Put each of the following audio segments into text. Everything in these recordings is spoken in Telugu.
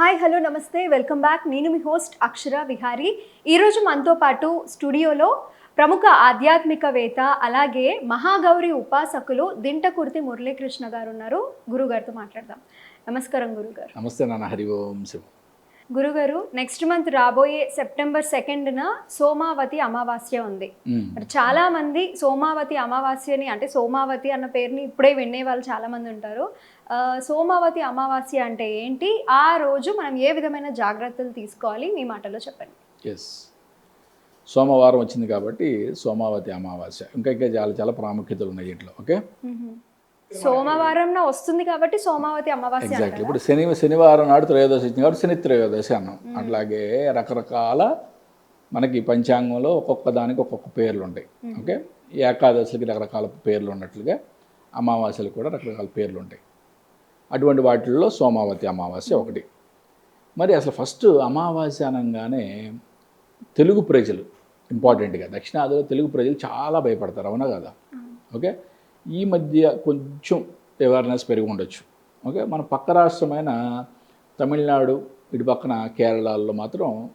హాయ్ హలో నమస్తే. Welcome back. నేను మీ హోస్ట్ అక్షర విహారీ. ఈరోజు మనతో పాటు స్టూడియోలో ప్రముఖ ఆధ్యాత్మికవేత్త అలాగే మహాగౌరి ఉపాసకులు దింటకుర్తి మురళీకృష్ణ గారు ఉన్నారు. గురుగారితో మాట్లాడదాం. నమస్కారం గురుగారు. నమస్తే నాన్న. హరి ఓం శివ. గురుగారు నెక్స్ట్ మంత్ రాబోయే సెప్టెంబర్ సెకండ్న సోమావతి అమావాస్య ఉంది. చాలా మంది సోమావతి అమావాస్యని అంటే సోమావతి అన్న పేరుని ఇప్పుడే వినే వాళ్ళు చాలా మంది ఉంటారు సోమావతి అమావాస్య అంటే ఏంటి? ఆ రోజు మనం ఏ విధమైన జాగ్రత్తలు తీసుకోవాలి? మీ మాటలో చెప్పండి. ఎస్ సోమవారం వచ్చింది కాబట్టి సోమావతి అమావాస్య. ఇంకా ఇంకా చాలా చాలా ప్రాముఖ్యతలు ఉన్నాయి ఇంట్లో. ఓకే సోమవారం వస్తుంది కాబట్టి సోమావతి అమావాస్య ఎగ్జాక్ట్లీ? ఇప్పుడు శని శనివారం నాడు త్రయోదశి వచ్చింది కాబట్టి శని త్రయోదశి అన్నాం. అట్లాగే రకరకాల మనకి పంచాంగంలో ఒక్కొక్క దానికి ఒక్కొక్క పేర్లు ఉంటాయి. ఓకే? ఏకాదశులకి రకరకాల పేర్లు ఉన్నట్లుగా అమావాస్యలకు కూడా రకరకాల పేర్లు ఉంటాయి. అటువంటి వాటిల్లో సోమావతి అమావాస్య ఒకటి. మరి అసలు ఫస్ట్ అమావాస్య అనగానే తెలుగు ప్రజలు ఇంపార్టెంట్గా దక్షిణాదిలో తెలుగు ప్రజలు చాలా భయపడతారు అవునా కదా? ఓకే? ఈ మధ్య కొంచెం అవేర్నెస్ పెరిగి ఉండొచ్చు ఓకే? మన పక్క రాష్ట్రమైన తమిళనాడు ఇటు పక్కన కేరళలో మాత్రం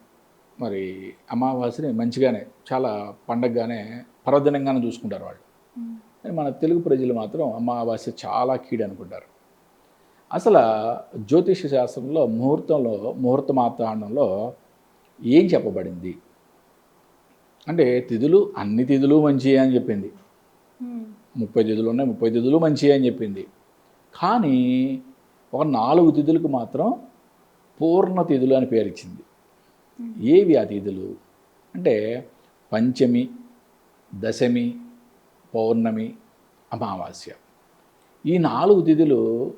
మరి అమావాస్యని మంచిగానే చాలా పండగగానే పర్వదినంగానే చూసుకుంటారు వాళ్ళు. మన తెలుగు ప్రజలు మాత్రం అమావాస్య చాలా కీడు అనుకుంటారు. అసలు జ్యోతిష శాస్త్రంలో ముహూర్తంలో ముహూర్త మాతాండంలో ఏం చెప్పబడింది? అంటే తిథులు అన్ని తిథులు మంచియే అని చెప్పింది. ముప్పై తిథులు ఉన్నాయి ముప్పై తిథులు మంచియే అని చెప్పింది. కానీ ఒక నాలుగు తిథులకు మాత్రం పూర్ణ తిథులు అని పేరు ఇచ్చింది ఏవి ఆ తిథులు? అంటే పంచమి దశమి పౌర్ణమి అమావాస్య. ఈ నాలుగు తిథులు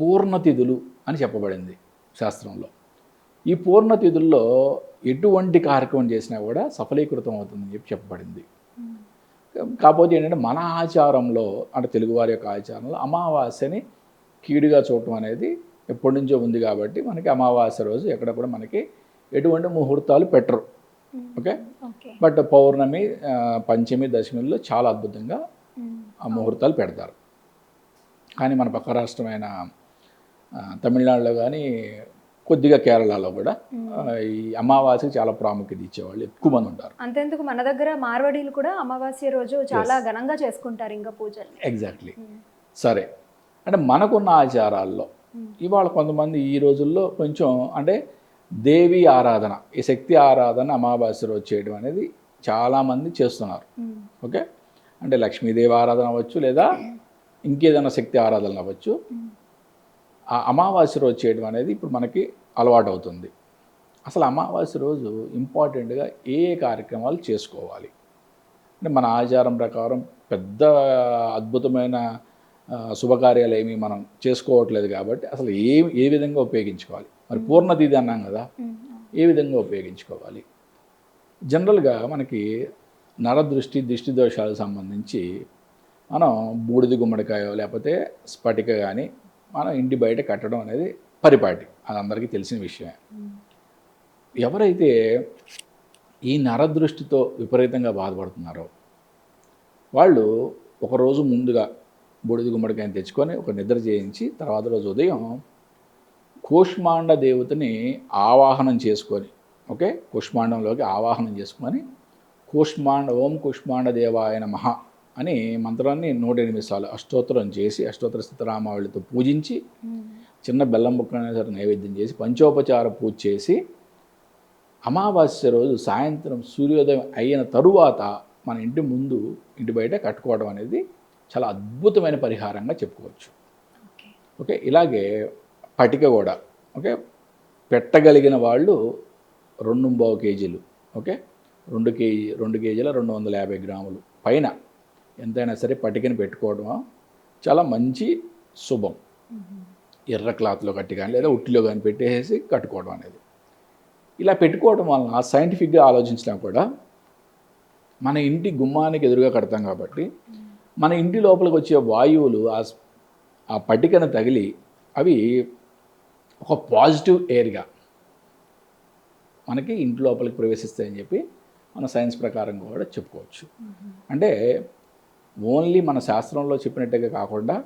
పూర్ణ తిథులు అని చెప్పబడింది శాస్త్రంలో. ఈ పూర్ణ తిథుల్లో ఎటువంటి కార్యక్రమం చేసినా కూడా సఫలీకృతం అవుతుందని చెప్పి చెప్పబడింది. కాకపోతే ఏంటంటే మన ఆచారంలో అంటే తెలుగువారి యొక్క ఆచారంలో అమావాస్యని కీడుగా చూడటం అనేది ఎప్పటి నుంచో ఉంది కాబట్టి మనకి అమావాస్య రోజు ఎక్కడ కూడా మనకి ఎటువంటి ముహూర్తాలు పెట్టరు. ఓకే? బట్ పౌర్ణమి పంచమి దశమిలో చాలా అద్భుతంగా. ఆ ముహూర్తాలు పెడతారు. కానీ మన పక్క రాష్ట్రమైన తమిళనాడులో కానీ కొద్దిగా కేరళలో కూడా ఈ అమావాస్యకి చాలా ప్రాముఖ్యత ఇచ్చేవాళ్ళు ఎక్కువ మంది ఉంటారు. అంతేందుకు మన దగ్గర మార్వడీలు కూడా అమావాస్య రోజు చాలా ఘనంగా చేసుకుంటారు ఇంకా పూజలు. ఎగ్జాక్ట్లీ సరే. అంటే మనకున్న ఆచారాల్లో. ఇవాళ కొంతమంది ఈ రోజుల్లో కొంచెం అంటే దేవి ఆరాధన ఈ శక్తి ఆరాధన అమావాస్య రోజు చేయడం అనేది చాలామంది చేస్తున్నారు. ఓకే? అంటే లక్ష్మీదేవి ఆరాధన అవ్వచ్చు లేదా ఇంకేదైనా శక్తి ఆరాధన అవ్వచ్చు. ఆ అమావాస్య రోజు చేయడం అనేది ఇప్పుడు మనకి అలవాటు అవుతుంది అసలు అమావాస్య రోజు ఇంపార్టెంట్గా ఏ ఏ కార్యక్రమాలు చేసుకోవాలి? అంటే మన ఆచారం ప్రకారం పెద్ద అద్భుతమైన శుభకార్యాలు ఏమీ మనం చేసుకోవట్లేదు కాబట్టి అసలు ఏ ఏ విధంగా ఉపయోగించుకోవాలి? మరి పూర్ణతిథి అన్నాం కదా. ఏ విధంగా ఉపయోగించుకోవాలి? జనరల్గా మనకి నరదృష్టి దిష్టి దోషాలకు సంబంధించి మనం బూడిద గుమ్మడికాయో లేకపోతే స్ఫటిక కానీ మనం ఇంటి బయట కట్టడం అనేది పరిపాటి. అది అందరికీ తెలిసిన విషయమే. ఎవరైతే ఈ నరదృష్టితో విపరీతంగా బాధపడుతున్నారో వాళ్ళు ఒకరోజు ముందుగా బూడిద గుమ్మడికాయని తెచ్చుకొని ఒక నిద్ర చేయించి తర్వాత రోజు ఉదయం కూష్మాండ దేవతని ఆవాహనం చేసుకొని ఓకే? కూష్మాండంలోకి ఆవాహనం చేసుకొని కూష్మాండ ఓం కుష్మాండ దేవాయ మహా అని మంత్రాన్ని నూట ఎనిమిది సార్లు అష్టోత్తరం చేసి అష్టోత్తర స్థితరామావళితో పూజించి చిన్న బెల్లం ముక్క అయినా సరే నైవేద్యం చేసి పంచోపచార పూజ చేసి అమావాస్య రోజు సాయంత్రం సూర్యోదయం అయిన తరువాత మన ఇంటి ముందు ఇంటి బయట కట్టుకోవడం అనేది చాలా అద్భుతమైన పరిహారంగా చెప్పుకోవచ్చు. ఓకే. ఇలాగే పటిక కూడా ఓకే? పెట్టగలిగిన వాళ్ళు రెండు పావు కేజీలు ఓకే? రెండు కేజీ రెండు కేజీల రెండు వందల యాభై గ్రాములు. పైన ఎంతైనా సరే పటికని పెట్టుకోవడం చాలా మంచి శుభం. ఎర్ర క్లాత్లో కట్టి కానీ లేదా ఉట్టిలో కానీ పెట్టేసి కట్టుకోవడం అనేది ఇలా పెట్టుకోవడం వలన సైంటిఫిక్గా ఆలోచించినా కూడా మన ఇంటి గుమ్మానికి ఎదురుగా కడతాం కాబట్టి మన ఇంటి లోపలికి వచ్చే వాయువులు ఆ ఆ పట్టికను తగిలి అవి ఒక పాజిటివ్ ఎయిర్గా మనకి ఇంటి లోపలికి ప్రవేశిస్తాయని చెప్పి మన సైన్స్ ప్రకారం కూడా చెప్పుకోవచ్చు. అంటే ఓన్లీ మన శాస్త్రంలో చెప్పినట్టుగా కాకుండా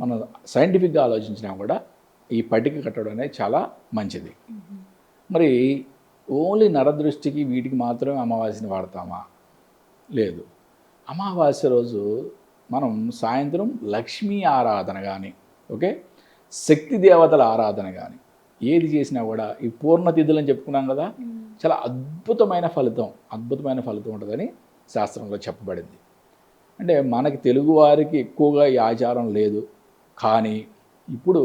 మనం సైంటిఫిక్గా ఆలోచించినా కూడా ఈ పటిక కట్టడం అనేది చాలా మంచిది. మరి ఓన్లీ నరదృష్టికి వీటికి మాత్రమే అమావాస్యని వాడతామా? లేదు. అమావాస్య రోజు మనం సాయంత్రం లక్ష్మీ ఆరాధన కానీ ఓకే? శక్తి దేవతల ఆరాధన కానీ ఏది చేసినా కూడా ఈ పూర్ణ తిథులు అని చెప్పుకున్నాం కదా? చాలా అద్భుతమైన ఫలితం అద్భుతమైన ఫలితం ఉంటుందని శాస్త్రంలో చెప్పబడింది. అంటే మనకి తెలుగువారికి ఎక్కువగా ఈ ఆచారం లేదు. కానీ ఇప్పుడు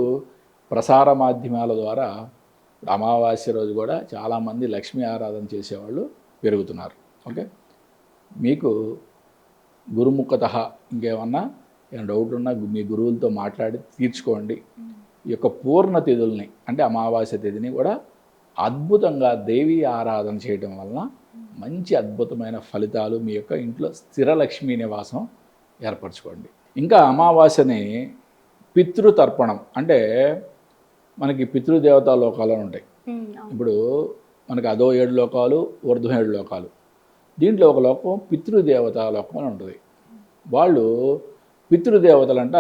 ప్రసార మాధ్యమాల ద్వారా అమావాస్య రోజు కూడా చాలామంది లక్ష్మీ ఆరాధన చేసేవాళ్ళు పెరుగుతున్నారు. ఓకే? మీకు గురుముఖత ఇంకేమన్నా ఏమైనా డౌట్ ఉన్నా మీ గురువులతో మాట్లాడి తీర్చుకోండి. ఈ యొక్క పూర్ణ తిథుల్ని అంటే అమావాస్య తిథిని కూడా అద్భుతంగా దేవి ఆరాధన చేయడం వలన మంచి అద్భుతమైన ఫలితాలు మీ యొక్క ఇంట్లో స్థిర లక్ష్మీ నివాసం ఏర్పరచుకోండి. ఇంకా అమావాస్యని పితృతర్పణం. అంటే మనకి పితృదేవతా లోకాలు ఉంటాయి. ఇప్పుడు మనకి అదో ఏడు లోకాలు ఊర్ధ్వం ఏడు లోకాలు. దీంట్లో ఒక లోకం పితృదేవతా లోకం అని ఉంటుంది. వాళ్ళు పితృదేవతలంట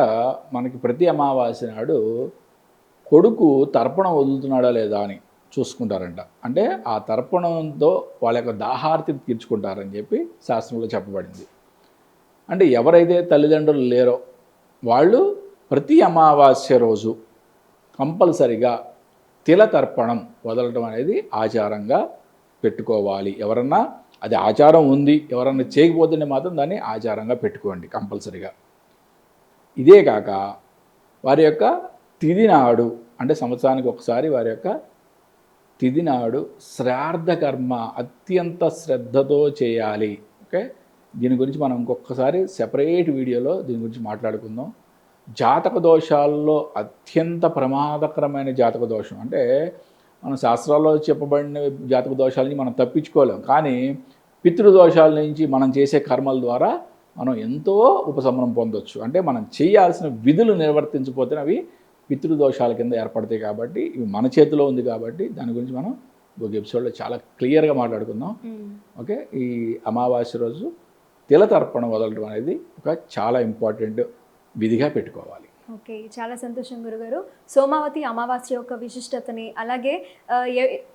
మనకి ప్రతి అమావాస్య నాడు కొడుకు తర్పణం వదులుతున్నాడా లేదా అని చూసుకుంటారంట. అంటే ఆ తర్పణంతో వాళ్ళ యొక్క దాహార్తి తీర్చుకుంటారని చెప్పి శాస్త్రంలో చెప్పబడింది. అంటే ఎవరైతే తల్లిదండ్రులు లేరో వాళ్ళు ప్రతి అమావాస్య రోజు కంపల్సరిగా తిల తర్పణం వదలటం అనేది ఆచారంగా పెట్టుకోవాలి. ఎవరన్నా అది ఆచారం ఉంది ఎవరన్నా చేయకపోతేనే మాత్రం దాన్ని ఆచారంగా పెట్టుకోండి కంపల్సరిగా. ఇదే కాక వారి యొక్క తిదినాడు అంటే సంవత్సరానికి ఒకసారి వారి యొక్క తిదినాడు నాడు కర్మ అత్యంత శ్రద్ధతో చేయాలి. ఓకే? దీని గురించి మనం ఇంకొకసారి సెపరేట్ వీడియోలో దీని గురించి మాట్లాడుకుందాం. జాతక దోషాల్లో అత్యంత ప్రమాదకరమైన జాతక దోషం. అంటే మన శాస్త్రాల్లో చెప్పబడిన జాతక దోషాలని మనం తప్పించుకోలేం. కానీ పితృదోషాల నుంచి మనం చేసే కర్మల ద్వారా మనం ఎంతో ఉపశమనం పొందొచ్చు. అంటే మనం చేయాల్సిన విధులు నిర్వర్తించకపోతే అవి పితృదోషాల కింద ఏర్పడతాయి కాబట్టి ఇవి మన చేతిలో ఉంది కాబట్టి దాని గురించి మనం ఒక ఎపిసోడ్లో చాలా క్లియర్గా మాట్లాడుకుందాం. ఓకే? ఈ అమావాస్య రోజు తిల తర్పణ వదలడం అనేది ఒక చాలా ఇంపార్టెంట్ విధిగా పెట్టుకోవాలి. ఓకే చాలా సంతోషం గురుగారు. సోమావతి అమావాస్య యొక్క విశిష్టతని అలాగే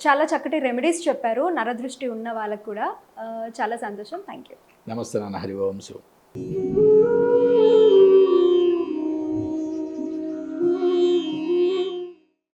చాలా చక్కటి రెమెడీస్ చెప్పారు నరదృష్టి ఉన్న వాళ్ళకు కూడా. చాలా సంతోషం. థ్యాంక్ యూ నమస్తే నాన్న హరి ఓం